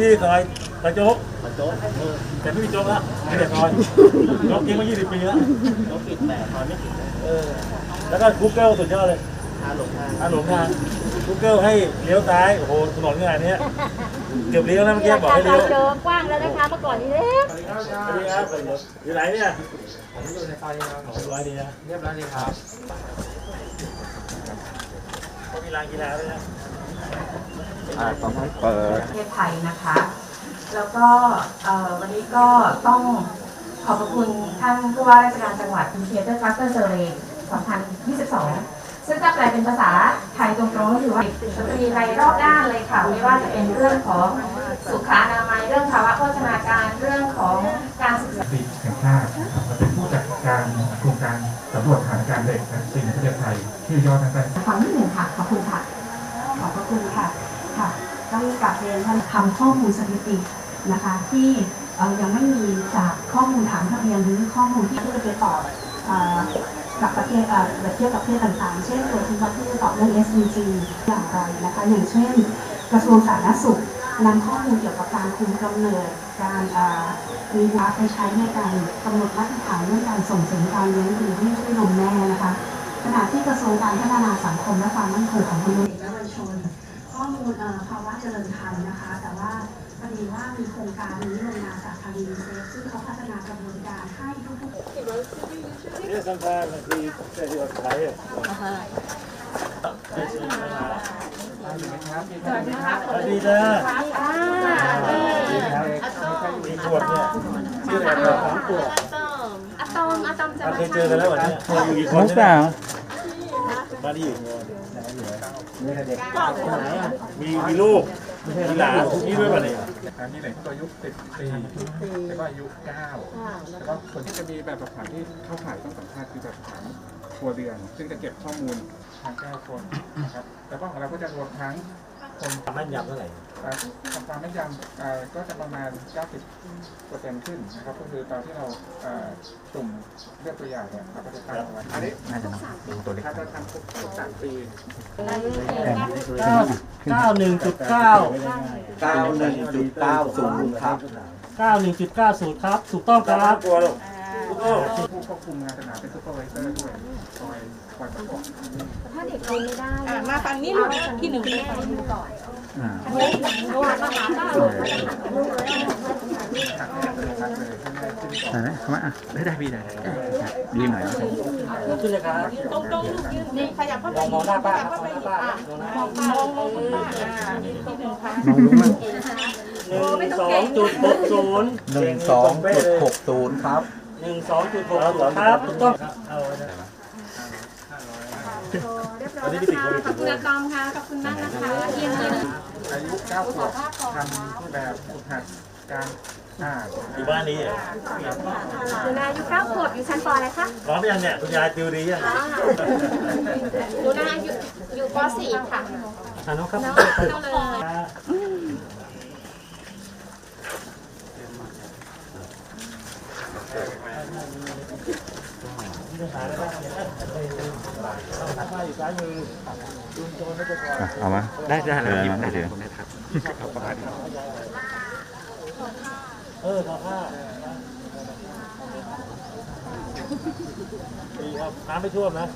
ที่ซอยตะโจ๊กมาโจ๊กเออแต่ไม่มีโจ๊กแล้วไม่แต่ซอยโจ๊กกินมา 20 ปีแล้ว โจ๊กปิดแต่ตอนไม่ถึงนะเออ แล้วก็กูเกิลสุดยอดเลยทางหลงทางทางหลงทางกูเกิลให้เลี้ยวซ้าย โอ้โหถนนขนาดเนี้ยเกือบเลี้ยวนะเมื่อกี้บอกให้เลี้ยวเราเจอกว้างแล้วนะคะเมื่อก่อนนี้เล็กสวัสดีครับอยู่ไหนเนี่ยผมอยู่ในซอยนี้ครับสบายดีนะเรียบร้อยดีครับเขามีลานกีฬาด้วยนะอ่า ต้องให้เปิดประเทศไทยนะคะ แล้วก็เอ่อวันนี้ก็ต้องขอบพระคุณท่านผู้ว่าราชการจังหวัดคุณเทียเตอร์คลัสเตอร์เซอร์เร2022 ซึ่งถ้าแปลเป็นภาษาไทยตรงๆก็คือว่าสตรีในรอบด้านเลยค่ะ ไม่ว่าจะเป็นเรื่องของสุขอนามัยเรื่องภาวะโภชนาการเรื่องของการศึกษาสติแห่งชาตินะครับและเป็นผู้จัดการโครงการสำรวจสถานการณ์เด็กและสิ่งประเทศไทยชื่อย่อทั้งสั้นฟังนิดหนึ่งค่ะ ขอบคุณค่ะ ขอบพระคุณค่ะ ค่ะต้องกลับเรียนท่านทำข้อมูลสถิตินะคะ ที่ยังไม่มีจากข้อมูลฐานทะเบียนหรือข้อมูลที่จะไปต่อเอ่อกับประเทศเอ่อเทียบกับประเทศต่างๆ เช่นตัวที่ว่าที่จะตอบเรื่อง SDG อย่างไรนะคะ อย่างเช่น กระทรวงสาธารณสุขนำข้อมูลเกี่ยวกับการคุมกำเนิด การมีวัดไปใช้ในการกำหนดมาตรฐานเรื่องการส่งเสริมการเลี้ยงดูที่ช่วยนมแม่นะคะขณะที่กระทรวงการพัฒนาสังคมและความมั่นคงของมนุษย์และเยาวชน ข้อมูลเอ่อภาวะเจริญพันธุ์นะคะ แต่ว่าพอดีว่ามีโครงการนี้ลงมาจากทางยูนิเซฟซึ่งเขาพัฒนากระบวนการให้ทุกๆเนี่ยสัมภาษณ์มันคือเรื่องที่เราใช้อะสวัสดีจ้ามีขวดเนี่ยชื่ออะไรครับสามขวดอะตอมอะตอมจะเรามาเคยเจอกันแล้วเหรอเนี่ยเราอยู่กี่คนมุกเนี่ยดาวมาที่อยู่ มีมีลูกมีหลานนี่ด้วยป่ะเนี่ยอันนี้เด็กก็อายุ10ปีแล้วก็อายุ9แล้วก็คนที่จะมีแบบประถามที่เข้าข่ายต้องสัมภาษณ์คือแบบสอบถานครัวเรือน ซึ่งจะเก็บข้อมูลทาง9คนนะครับแล้วก็ของเราก็จะรวมทั้ง คนทำแม่นยำเท่าไหร่เอ่อทำความแม่นยำเอ่อก็จะประมาณ 90เปอร์เซ็นต์ขึ้นนะครับก็คือตอนที่เราเอ่อสุ่มเลือกตัวอย่างเนี่ยเราก็จะตั้งเอาไว้อันนี้น่าจะนับดูตัวเล็กถ้าจะทำครบสามปีเก้าเก้าหนึ่งจุดเก้าเก้าหนึ่งจุดเก้าศูนย์ครับเก้าหนึ่งจุดเก้าศูนย์ครับถูกต้องครับตัวลูกผู้ควบคุมงานสนามเป็นซูเปอร์ไวเซอร์ด้วยคอยคอยประกบ ถ้าเด็กเรียนไม่ได้อะมาฝั่งนี้ลูกที่หนึ่งอ่าเล็กโดนมาหาเก้าหักให้อัตโนมัติเลยข้างในขึ้นก่อนได้ไหมเข้ามาอะได้ได้พี่ได้ดีหน่อยนะขึ้นเลยครับตรงตรงๆลูกยืนนี่ขยับเข้าไปมองหน้าป้าขยับเข้าไปอีกอะมองตามองมองคุณป้าอ่าที่หนึ่งค่ะน้องรู้มั้งหนึ่งสองจุดหกศูนย์หนึ่งสองจุดหกศูนย์ครับหนึ่งสองจุดหกศูนย์ครับถูกต้อง เอาไว้นะเรียบร้อยนะคะ ขอบคุณอะตอมค่ะ ขอบคุณมากนะคะเยี่ยมเลยอายุ9ขวบทำแบบฝึกหัดการอ่านอยู่บ้านนี้เหรอหนูนาอายุเก้าขวบอยู่ชั้นปอะไรคะร้องไปยังเนี่ยคุณยายติวดียังหนูนาอยู่อยู่ป .4 ค่ะอ่าน้องครับน้องเข้าเลย เอามาได้ได้เลยมาให้ถือเออทอผ้าดีครับน้ำไม่ท่วมนะ